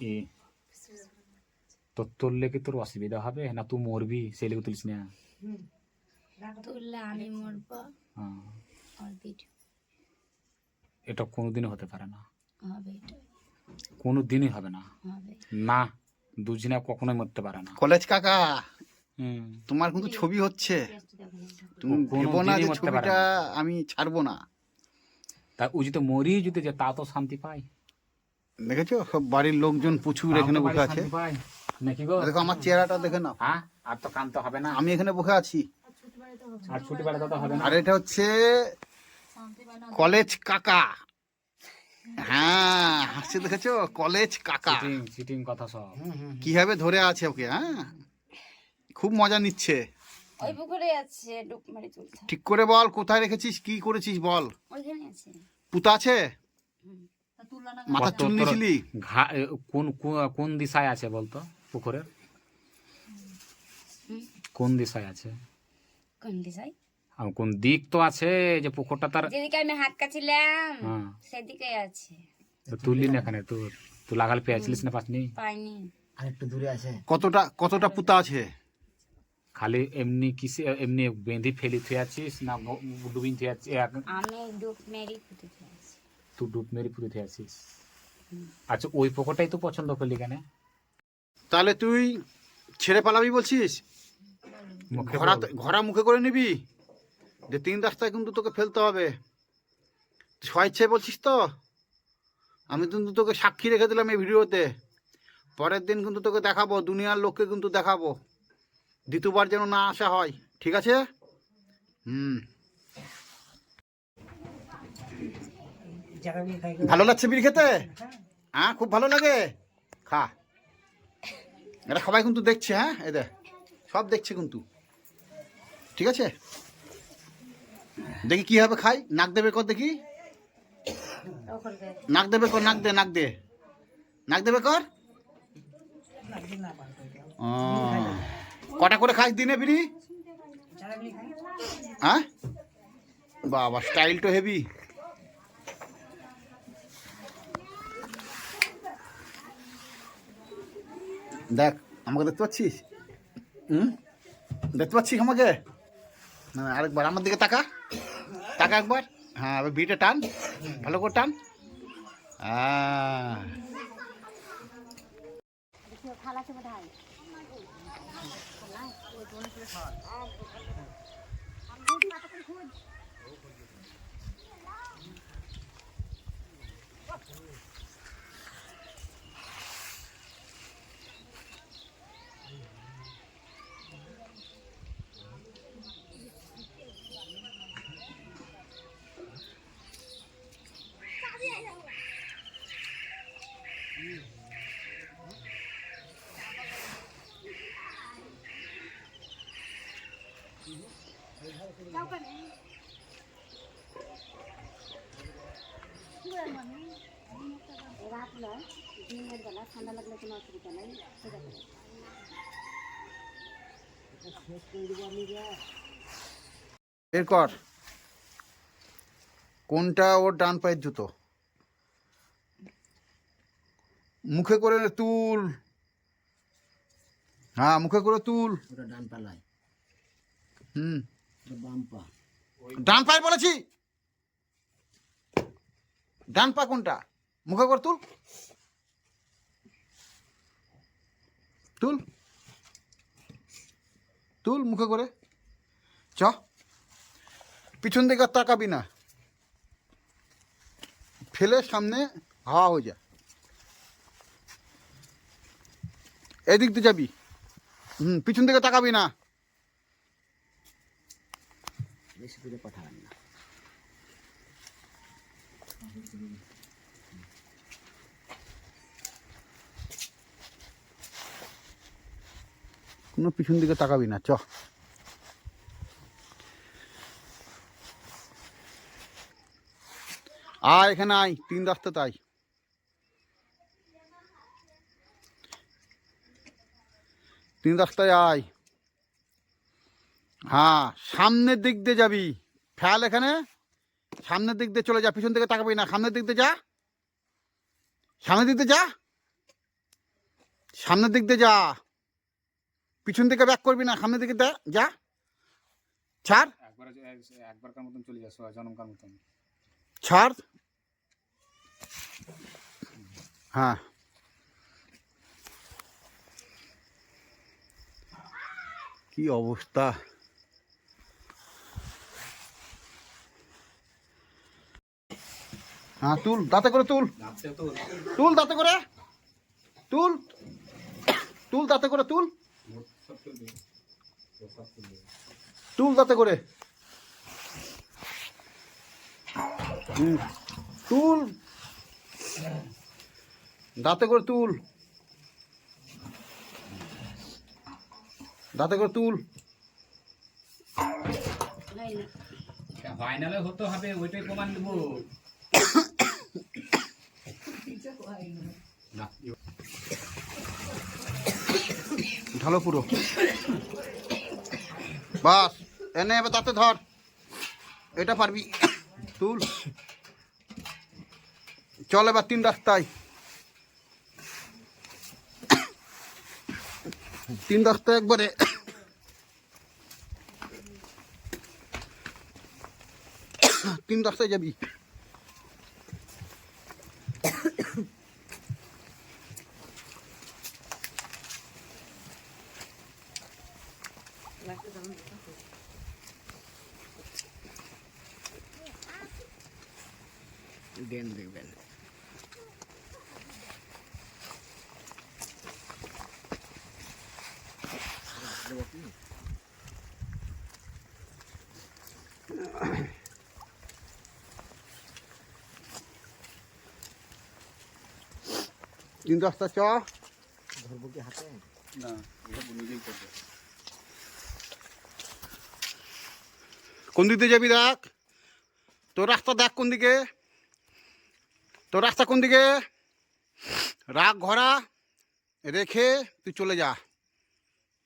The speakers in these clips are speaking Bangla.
এ তো তুললে কি তোর অসুবিধা হবে? না তুই মরবি? সেই লেগে তুলিস না? তুললে আমি মরবো। হ্যাঁ, এটা। কোনোদিনই হতে পারে না। হবে কোনো দিনই হবে না। না দুজনে কখনোই মরতে পারে না। কলেজ কাকা হুম। তোমার কিন্তু ছবি হচ্ছে। তুমি ভেবো না যে ছবিটা আমি ছাড়বো না। তা ও যদি মরি যদি যে তা তো শান্তি পাই দেখেছ? সব বাড়ির লোকজন প্রচুর এখানে বসে আছে। দেখো আমার চেহারাটা দেখে নাও। হ্যাঁ? আর তো কানতে হবে না। আমি এখানে বসে আছি। আর ছুটি বেড়াতে তো হবে না। আর এটা হচ্ছে কলেজ কাকা। হ্যাঁ হাসছে দেখেছ? কলেজ কাকা। চিটিং কথা সব। কীভাবে ধরে আছে ওকে হ্যাঁ? খুব মজা নিচ্ছে। ওই পুকুরে আছে ডুব মারি তুলতে ঠিক করে বল কোথায় রেখেছিস? কি করেছিস বল? ওইখানে আছে। পুতা আছে? মাথা চুল নিয়েছিলি কোন কোন- কোন দিশায় আছে বলতো পুকুরের? কোন দিশায় আছে? কোন আর কোন দিক তো আছে যে পুকুরটা তার যেদিকে আমি হাত কাছিলাম হ্যাঁ। সেদিকে আছে। তুললি না এখানে? তুই তুই লাগাল পেয়েছিলিস না পাসনি? পাইনি। কতটা কতটা পুতা আছে? খালি এমনি কিসে এমনি বেঁধে ফেলি থুয়ে আছিস না ডুবিন থুয়ে আছিস? আমি ডুব মেরি পুঁতে আছি। তুই ডুব মেরে পুরে থুয়ে আছিস আচ্ছা ওই পুকুরটাই তো পছন্দ করলি কেন তাহলে তুই ছেড়ে পালাবি বলছিস ঘোড়া ঘোড়া মুখে করে নিবি যে তিন রাস্তায় কিন্তু তোকে ফেলতে হবে স্বেচ্ছায় বলছিস তো আমি কিন্তু তোকে সাক্ষী রেখে দিলাম এই ভিডিওতে পরের দিন কিন্তু তোকে দেখাবো দুনিয়ার লোককে কিন্তু দেখাবো দ্বিতীয়বার যেন না আসা হয় ঠিক আছে হুম। ভালো লাগছে বিড়ি খেতে? হ্যাঁ খুব ভালো লাগে। খা। এটা সবাই কিন্তু দেখছে হ্যাঁ? এদের সব দেখছে কিন্তু। ঠিক আছে? দেখি কি হবে খাই। নাক দেবে কর দেখি। নাক দেবে কর নাক দে নাক দে। নাক দেবে কর? কটা করে খাস দিনে বিড়ি? হ্যাঁ? বাবা স্টাইল তো হেভি দেখ, আমাকে দেখতে পাচ্ছিস? হুম? দেখতে পাচ্ছিস আমাকে? না, আরেকবার আমার দিকে তাকা। তাকা একবার। হ্যাঁ এবার বিটা টান। ভালো করে টান। আহ, বের কর কোনটা ওর ডান পায়ের জুতো? মুখে করে তুল। হ্যাঁ মুখে করে তুল। ডান পালায়। হুম। বাম পা ডান বলেছি? ডান পা কোনটা? মুখে করে তুল। তুল। তুল মুখে করে। চ। পিছন দিকে তাকাবি না। ফেলে সামনে হাওয়া হয়ে যা এদিক দিয়ে যাবি। হুম, পিছন দিকে তাকাবি না। বেশি করে পাঠাবেন না। কোনো পিছন দিকে তাকাবি না, চ। আয় এখানে আয়, তিন রাস্তা তাই। তিন রাস্তায় আয়। হ্যাঁ সামনের দিক দিয়ে যাবি। ফেল এখানে। সামনের দিক দিয়ে চলে যা পিছন দিকে তাকাবি না। সামনের দিক দিয়ে যা। সামনের দিক দিয়ে যা। সামনের দিক দিয়ে যা। পিছন দিকে ব্যাক করবি না সামনের দিকে যা। ছাড়। একবারকার মতন চলে যাস জনমকার মতন। ছাড়। হ্যাঁ। কি অবস্থা? হ্যাঁ তুল, দাঁতে করে তুল। তুল দাঁতে করে। তুল। তুল দাঁতে করে, তুল। তুল দাঁতে করে। তুল। দাঁতে করে তুল। দাঁতে করে তুল। ফাইনালে হতে হবে, ওইটাই প্রমাণ দেবো। ঢালো পুরো। বাস, এনে এবার তাতে ধর। এটা পারবি। তুল। চল এবার তিন রাস্তায়। তিন রাস্তায় একবারে। তিন রাস্তায় যাবি। দেন দেখবেন তিন রাস্তা চ। ধরবো কি হাতে? না নিজেই করবে। কোন দিকে যাবি দেখ? তোর রাস্তা দেখ কোন দিকে? তোর রাস্তা কোন দিকে? রাখ ঘোড়া, রেখে তুই চলে যা।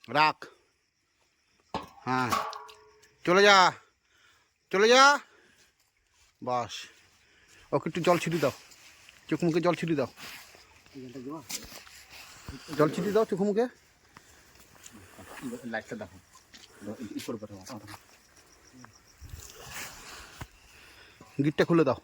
রাখ। হ্যাঁ। চলে যা। চলে যা। বাস। ওকে একটু জল ছিটি দাও। চোখ মুখে জল ছিটি দাও। জল ছিটি দাও চোখ মুখে। লাইটটা দেখো। গিটটা খুলে দাও।